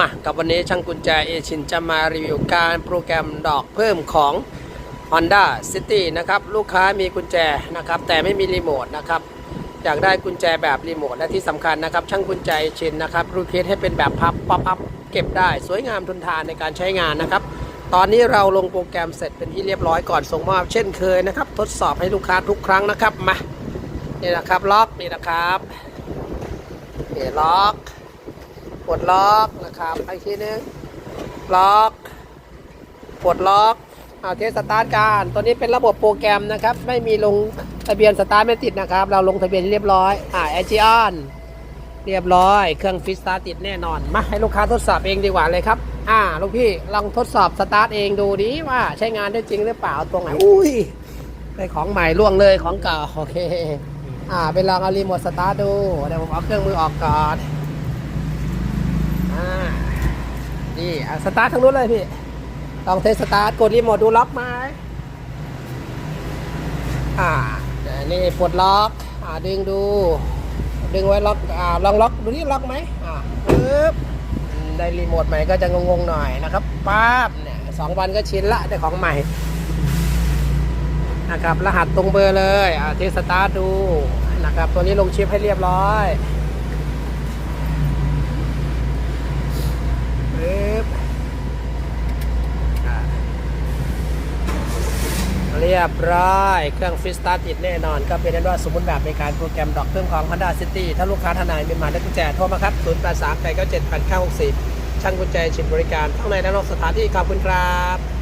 มากับวันนี้ช่างกุญแจเอชินจะมารีวิวการโปรแกรมดอกเพิ่มของ Honda City นะครับ ลูกค้ามีกุญแจนะครับ แต่ไม่มีรีโมทนะครับ อยากได้กุญแจแบบรีโมท และที่สำคัญนะครับ ช่างกุญแจเอชินนะครับรูเคสให้เป็นแบบพับป๊อปอัพเก็บได้ สวยงามทนทานในการใช้งานนะครับ ตอนนี้เราลงโปรแกรมเสร็จเป็นที่เรียบร้อยก่อนส่งมอบเช่นเคยนะครับ ทดสอบให้ลูกค้าทุกครั้งนะครับมานี่นะครับล็อกนี่นะครับนี่ล็อก ดล็อกนะครับอีกทีนึงล็อกปลดล็อกเอาเทสสตาร์ทการตัวนี้เป็นระบบโปรแกรมนะครับ ไม่มีลงทะเบียนสตาร์ทไม่ติดนะครับ เราลงทะเบียนเรียบร้อยอ่าไอจีออนเรียบร้อย เครื่องฟิสตาร์ติดแน่นอน มาให้ลูกค้าทดสอบเองดีกว่าเลยครับ อ่าลูกพี่ลองทดสอบสตาร์ทเองดูดิว่าใช้งานได้จริงหรือเปล่าตรงไหนอุ้ยได้ของใหม่ล่วงเลยของเก่าโอเค อ่าไปลองเอารีโมทสตาร์ทดูเดี๋ยวผมเอาเครื่องมือออกก่อน นี่อะสตาร์ททางนู้นเลยพี่ ลองเทสสตาร์ทกดรีโมทดูล็อกไหมอ่านี่ปลดล็อก อ่าดึงดู ดึงไว้ล็อก อ่าลองล็อกดูนี่ล็อกไหมอ่าปึ๊บได้รีโมทใหม่ก็จะงงๆหน่อยนะครับปั๊บเนี่ยสองวันก็ชินละได้ของใหม่นะครับรหัสตรงเบอร์เลยอ่าเทสสตาร์ทดูนะครับตัวนี้ลงชิปให้เรียบร้อย ปึ๊บอ่า เรียบร้อย เครื่องฟิสตาร์ติดแน่นอน ก็เป็นนั้นว่าสมบูรณ์แบบในการโปรแกรมดอกเครื่องของ Honda City ถ้าลูกค้าท่านไหนมีหมายเลขกุญแจโทรมาครับ0 8 3 8 9 7 8 9 6 4ช่างกุญแจชิมบริการทั้งในและนอกสถานที่ขอบคุณครับ